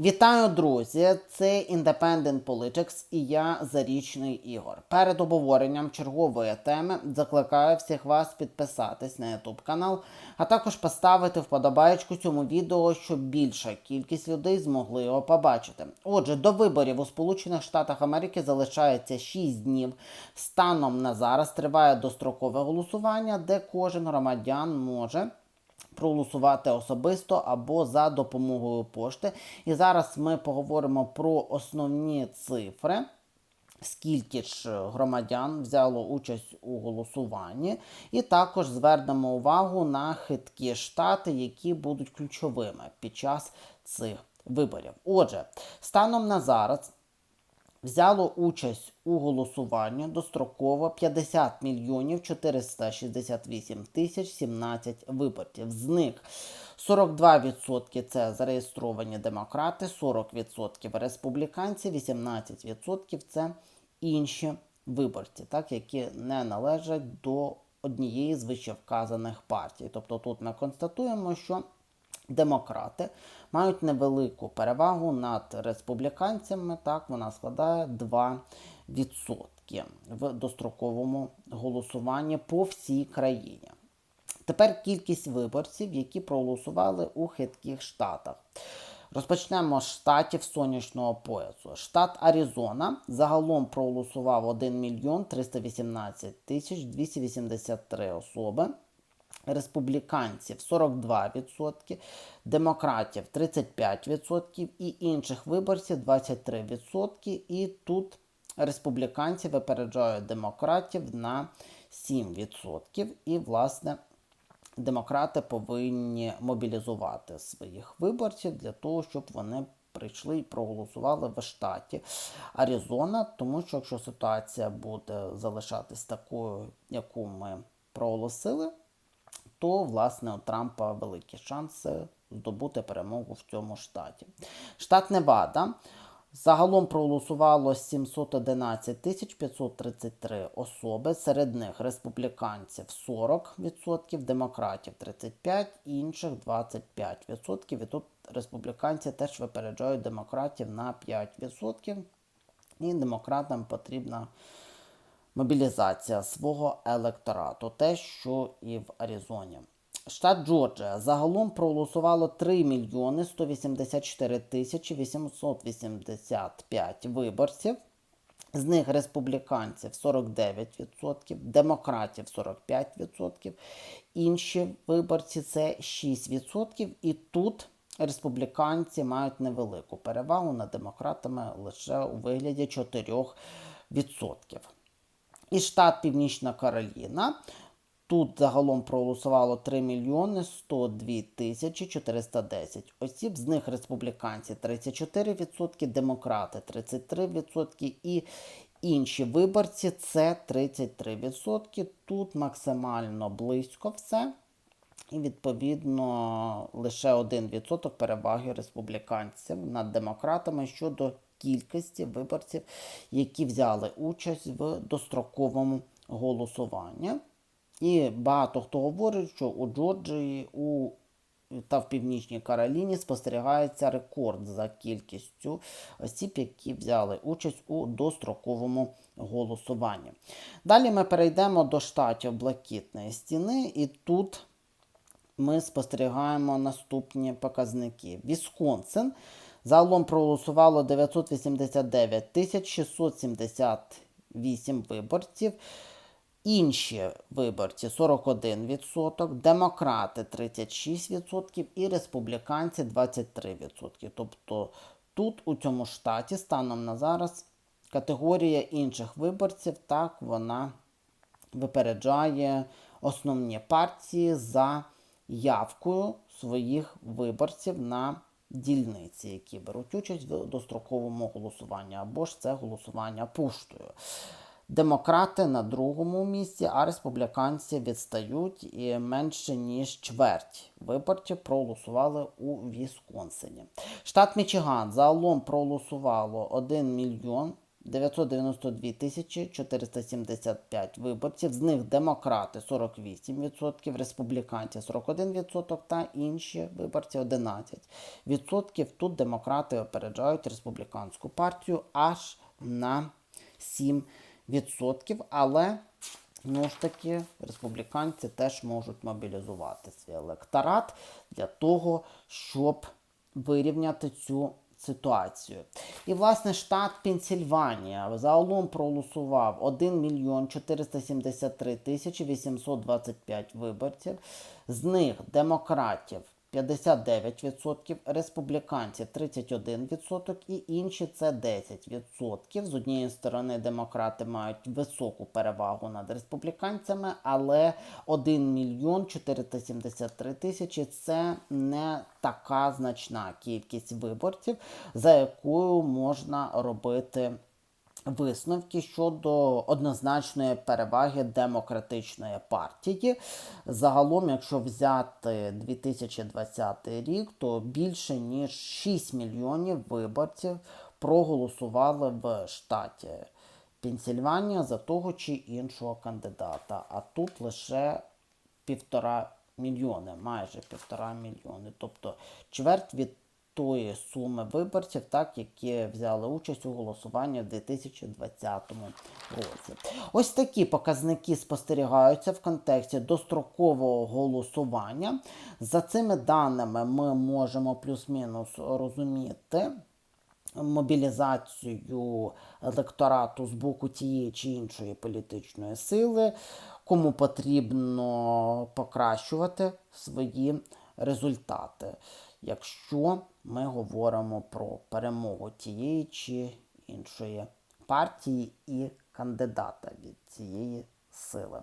Вітаю, друзі! Це Independent Politics і я Зарічний Ігор. Перед обговоренням чергової теми закликаю всіх вас підписатись на YouTube канал, а також поставити вподобаєчку цьому відео, щоб більша кількість людей змогли його побачити. Отже, до виборів у Сполучених Штатах Америки залишається 6 днів. Станом на зараз триває дострокове голосування, де кожен громадян може проголосувати особисто або за допомогою пошти. І зараз ми поговоримо про основні цифри. Скільки ж громадян взяло участь у голосуванні, і також звернемо увагу на хиткі штати, які будуть ключовими під час цих виборів. Отже, станом на зараз взяло участь у голосуванні достроково 50 мільйонів 468 тисяч 17 виборців. З них 42% це зареєстровані демократи, 40% республіканці, 18% це інші виборці, так, які не належать до однієї з вищевказаних партій. Тобто тут ми констатуємо, що демократи мають невелику перевагу над республіканцями. Так, вона складає 2% в достроковому голосуванні по всій країні. Тепер кількість виборців, які проголосували у хитких штатах. Розпочнемо з штатів сонячного поясу. Штат Аризона загалом проголосував 1 мільйон 318 тисяч 283 особи республіканців 42%, демократів 35% і інших виборців 23%. І тут республіканці випереджають демократів на 7%. І, власне, демократи повинні мобілізувати своїх виборців для того, щоб вони прийшли і проголосували в штаті Аризона, тому що якщо ситуація буде залишатись такою, яку ми проголосили, то власне у Трампа великі шанси здобути перемогу в цьому штаті. Штат Невада. Загалом проголосувало 711 тисяч 533 особи, серед них республіканців 40%, демократів 35%, інших 25%. І тут республіканці теж випереджають демократів на 5%. І демократам потрібна мобілізація свого електорату, те, що і в Аризоні. Штат Джорджія загалом проголосувало 3 мільйони 184 тисячі 885 виборців. З них республіканців 49%, демократів 45%, інші виборці це 6%. І тут республіканці мають невелику перевагу над демократами лише у вигляді 4%. І штат Північна Кароліна. Тут загалом проголосувало 3 мільйони 102 тисячі 410 осіб. З них республіканці 34%, демократи 33% і інші виборці це 33%. Тут максимально близько все. І, відповідно, лише 1% переваги республіканців над демократами щодо кількості виборців, які взяли участь в достроковому голосуванні. І багато хто говорить, що у Джорджії у та в Північній Кароліні спостерігається рекорд за кількістю осіб, які взяли участь у достроковому голосуванні. Далі ми перейдемо до штатів Блакитної стіни, і тут ми спостерігаємо наступні показники. Вісконсин загалом проголосувало 989 678 виборців. Інші виборці 41%, демократи 36% і республіканці 23%. Тобто тут, у цьому штаті, станом на зараз, категорія інших виборців, так, вона випереджає основні партії за явкою своїх виборців на дільниці, які беруть участь в достроковому голосуванні, або ж це голосування поштою. Демократи на другому місці, а республіканці відстають і менше ніж чверть виборців проголосували у Вісконсині. Штат Мічиган загалом проголосувало 1 мільйон 992 475 виборців. З них демократи 48%, республіканці 41% та інші виборці 11%. Тут демократи опереджають республіканську партію аж на 7%. Але Ну ж таки, республіканці теж можуть мобілізувати свій електорат для того, щоб вирівняти цю ситуацію. І, власне, штат Пенсільванія загалом проголосував 1 мільйон 473 тисячі 825 виборців. З них демократів 59%, республіканці 31% і інші це 10%. З однієї сторони, демократи мають високу перевагу над республіканцями, але 1 мільйон 473 тисячі це не така значна кількість виборців, за якою можна робити висновки щодо однозначної переваги демократичної партії. Загалом, якщо взяти 2020 рік, то більше ніж 6 мільйонів виборців проголосували в штаті Пенсільванія за того чи іншого кандидата. А тут лише півтора мільйони, майже півтора мільйони. Тобто чверть від тої суми виборців, так, які взяли участь у голосуванні в 2020 році. Ось такі показники спостерігаються в контексті дострокового голосування. За цими даними ми можемо плюс-мінус розуміти. Мобілізацію електорату з боку тієї чи іншої політичної сили, кому потрібно покращувати свої результати якщо ми говоримо про перемогу тієї чи іншої партії і кандидата від цієї сили.